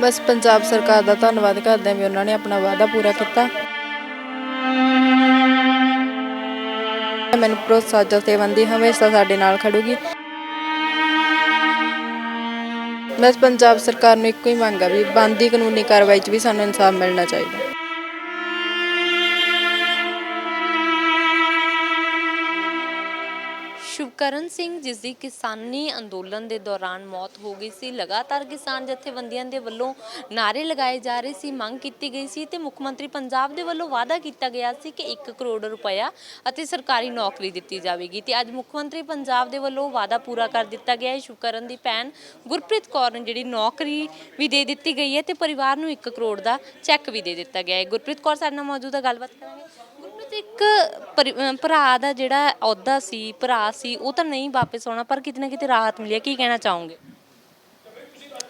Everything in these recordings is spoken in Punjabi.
ਬਸ ਪੰਜਾਬ ਸਰਕਾਰ ਦਾ ਧੰਨਵਾਦ ਕਰਦੇ ਹਾਂ ਵੀ ਉਹਨਾਂ ਨੇ ਆਪਣਾ ਵਾਅਦਾ ਪੂਰਾ ਕੀਤਾ। ਮੈਨੂੰ ਭਰੋਸਾ ਜਥੇਬੰਦੀ ਹਮੇਸ਼ਾ ਸਾਡੇ ਨਾਲ ਖੜੂਗੀ। ਬਸ ਪੰਜਾਬ ਸਰਕਾਰ ਨੂੰ ਇੱਕੋ ਹੀ ਮੰਗ ਆ ਵੀ ਬੰਦੀ ਕਾਨੂੰਨੀ ਕਾਰਵਾਈ 'ਚ ਵੀ ਸਾਨੂੰ ਇਨਸਾਫ ਮਿਲਣਾ ਚਾਹੀਦਾ। ਕਰਨ ਸਿੰਘ, ਜਿਸ ਦੀ ਕਿਸਾਨੀ ਅੰਦੋਲਨ ਦੇ ਦੌਰਾਨ ਮੌਤ ਹੋ ਗਈ ਸੀ, ਲਗਾਤਾਰ ਕਿਸਾਨ ਜਥੇਬੰਦੀਆਂ ਦੇ ਵੱਲੋਂ ਨਾਰੇ ਲਗਾਏ ਜਾ ਰਹੇ ਸੀ, ਮੰਗ ਕੀਤੀ ਗਈ ਸੀ ਤੇ ਮੁੱਖ ਮੰਤਰੀ ਪੰਜਾਬ ਦੇ ਵੱਲੋਂ ਵਾਅਦਾ ਕੀਤਾ ਗਿਆ ਸੀ ਕਿ 1 ਕਰੋੜ ਰੁਪਇਆ ਅਤੇ ਸਰਕਾਰੀ ਨੌਕਰੀ ਦਿੱਤੀ ਜਾਵੇਗੀ ਤੇ ਅੱਜ ਮੁੱਖ ਮੰਤਰੀ ਪੰਜਾਬ ਦੇ ਵੱਲੋਂ ਵਾਅਦਾ ਪੂਰਾ ਕਰ ਦਿੱਤਾ ਗਿਆ। ਹੈ ਸ਼ੁਕਰਨ ਦੀ ਭੈਣ ਗੁਰਪ੍ਰੀਤ ਕੌਰ ਨੂੰ ਜਿਹੜੀ ਨੌਕਰੀ ਵੀ ਦੇ ਦਿੱਤੀ ਗਈ ਹੈ ਤੇ ਪਰਿਵਾਰ ਨੂੰ 1 ਕਰੋੜ ਦਾ ਚੈੱਕ ਵੀ ਦੇ ਦਿੱਤਾ ਗਿਆ ਹੈ। ਗੁਰਪ੍ਰੀਤ ਕੌਰ, ਸਾਡੇ ਨਾਲ ਮੌਜੂਦ ਹੈ, ਗੱਲਬਾਤ ਕਰਾਂਗੇ। ਇੱਕ ਪਰਿ- ਭਰਾ ਦਾ ਜਿਹੜਾ ਅਹੁਦਾ ਸੀ ਭਰਾ ਸੀ ਉਹ ਤਾਂ ਨਹੀਂ ਵਾਪਸ ਆਉਣਾ ਪਰ ਕਿਤੇ ਨਾ ਕਿਤੇ ਰਾਹਤ ਮਿਲੀ ਹੈ। ਕੀ ਕਹਿਣਾ ਚਾਹੋਗੇ?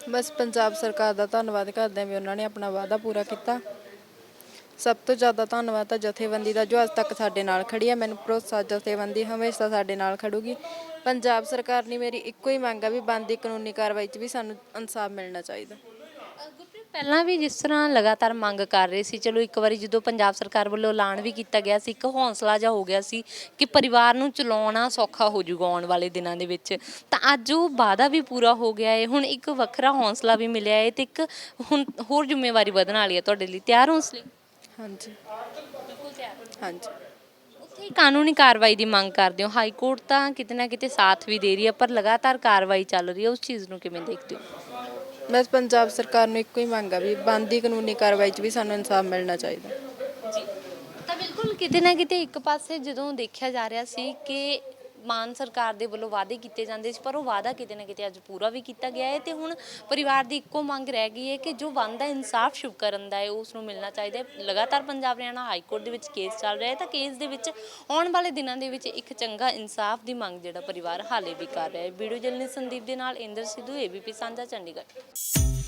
ਬਸ ਪੰਜਾਬ ਸਰਕਾਰ ਦਾ ਧੰਨਵਾਦ ਕਰਦੇ ਹਾਂ ਵੀ ਉਹਨਾਂ ਨੇ ਆਪਣਾ ਵਾਅਦਾ ਪੂਰਾ ਕੀਤਾ। ਸਭ ਤੋਂ ਜ਼ਿਆਦਾ ਧੰਨਵਾਦ ਤਾਂ ਜਥੇਬੰਦੀ ਦਾ ਜੋ ਅੱਜ ਤੱਕ ਸਾਡੇ ਨਾਲ ਖੜੀ ਹੈ। ਮੈਨੂੰ ਭਰੋਸਾ ਜਥੇਬੰਦੀ ਹਮੇਸ਼ਾ ਸਾਡੇ ਨਾਲ ਖੜੂਗੀ। ਪੰਜਾਬ ਸਰਕਾਰ ਨੇ ਮੇਰੀ ਇੱਕੋ ਹੀ ਮੰਗ ਆ ਵੀ ਬੰਦੀ ਕਾਨੂੰਨੀ ਕਾਰਵਾਈ 'ਚ ਵੀ ਸਾਨੂੰ ਇਨਸਾਫ ਮਿਲਣਾ ਚਾਹੀਦਾ। ਪਹਿਲਾਂ ਵੀ ਜਿਸ ਤਰ੍ਹਾਂ ਲਗਾਤਾਰ ਮੰਗ ਕਰ ਰਹੇ ਸੀ ਚਲੋ ਇੱਕ ਵਾਰੀ ਜਦੋਂ ਪੰਜਾਬ ਸਰਕਾਰ ਵੱਲੋਂ ਐਲਾਨ ਵੀ ਕੀਤਾ ਗਿਆ ਸੀ ਇੱਕ ਹੌਸਲਾ ਜਿਹਾ ਹੋ ਗਿਆ ਸੀ ਕਿ ਪਰਿਵਾਰ ਨੂੰ ਚਲਾਉਣਾ ਸੌਖਾ ਹੋ ਜਾਊਗਾ ਆਉਣ ਵਾਲੇ ਦਿਨਾਂ ਦੇ ਵਿੱਚ ਤਾਂ ਅੱਜ ਉਹ ਵਾਅਦਾ ਵੀ ਪੂਰਾ ਹੋ ਗਿਆ ਹੈ ਹੁਣ ਇੱਕ ਵੱਖਰਾ ਹੌਸਲਾ ਵੀ ਮਿਲਿਆ ਹੈ ਤੇ ਇੱਕ ਹੁਣ ਹੋਰ ਜ਼ਿੰਮੇਵਾਰੀ ਵਧਣ ਵਾਲੀ ਹੈ ਤੁਹਾਡੇ ਲਈ। ਤਿਆਰ ਹੋ ਲਈ? ਹਾਂਜੀ। ਬਿਲਕੁਲ ਤਿਆਰ। ਹਾਂਜੀ। ਹੀ ਕਾਨੂੰਨੀ ਕਾਰਵਾਈ ਦੀ ਮੰਗ ਕਰਦੇ ਹੋ? ਹਾਈ ਕੋਰਟ ਤਾਂ ਕਿਤੇ ਨਾ ਕਿਤੇ ਸਾਥ ਵੀ ਦੇ ਰਹੀ ਹੈ ਪਰ ਲਗਾਤਾਰ ਕਾਰਵਾਈ ਚੱਲ ਰਹੀ ਹੈ ਉਸ ਚੀਜ਼ ਨੂੰ ਕਿਵੇਂ ਦੇਖਦੇ ਹੋ? ਬਸ ਪੰਜਾਬ ਸਰਕਾਰ ਨੂੰ ਇੱਕੋ ਹੀ ਮੰਗ ਆ ਵੀ ਬੰਦੀ ਕਾਨੂੰਨੀ ਕਾਰਵਾਈ 'ਚ ਵੀ ਸਾਨੂੰ ਇਨਸਾਫ ਮਿਲਣਾ ਚਾਹੀਦਾ। ਜੀ ਤਾਂ ਬਿਲਕੁਲ ਕਿਤੇ ਨਾ ਕਿਤੇ ਇੱਕ ਪਾਸੇ ਜਦੋਂ ਦੇਖਿਆ ਜਾ ਰਿਹਾ ਸੀ ਕਿ ਮਾਨ ਸਰਕਾਰ ਦੇ ਵੱਲੋਂ ਵਾਅਦੇ ਕੀਤੇ ਜਾਂਦੇ ਸੀ, ਪਰ ਉਹ ਵਾਅਦਾ ਕਿਤੇ ਨਾ ਕਿਤੇ ਅੱਜ ਪੂਰਾ ਵੀ ਕੀਤਾ ਗਿਆ ਹੈ ਤੇ ਹੁਣ ਪਰਿਵਾਰ ਦੀ ਇੱਕੋ ਮੰਗ ਰਹਿ ਗਈ ਹੈ ਕਿ ਜੋ ਬਣਦਾ ਇਨਸਾਫ ਸ਼ੁਭ ਕਰਨ ਦਾ ਹੈ, ਉਸ ਨੂੰ ਮਿਲਣਾ ਚਾਹੀਦਾ ਹੈ। ਲਗਾਤਾਰ ਪੰਜਾਬ ਹਰਿਆਣਾ ਹਾਈ ਕੋਰਟ ਦੇ ਵਿੱਚ ਕੇਸ ਚੱਲ ਰਿਹਾ ਹੈ, ਤਾਂ ਕੇਸ ਦੇ ਵਿੱਚ ਆਉਣ ਵਾਲੇ ਦਿਨਾਂ ਦੇ ਵਿੱਚ ਇੱਕ ਚੰਗਾ ਇਨਸਾਫ ਦੀ ਮੰਗ ਜਿਹੜਾ ਪਰਿਵਾਰ ਹਾਲੇ ਵੀ ਕਰ ਰਿਹਾ ਹੈ। ਵੀਡੀਓ ਜਲਨੀ ਸੰਦੀਪ ਦੇ ਨਾਲ ਇੰਦਰ ਸਿੱਧੂ, ਏਬੀਪੀ ਸਾਂਝਾ, ਚੰਡੀਗੜ੍ਹ।